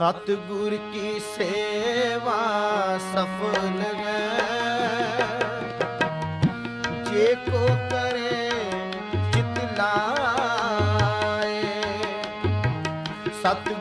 ਸਤਗੁਰ ਕੀ ਸੇਵਾ ਸਫਲ ਹੈ। ਜੇ ਕੋ ਕਰੇ ਚਿਤ ਲਾਏ। ਸਤਿ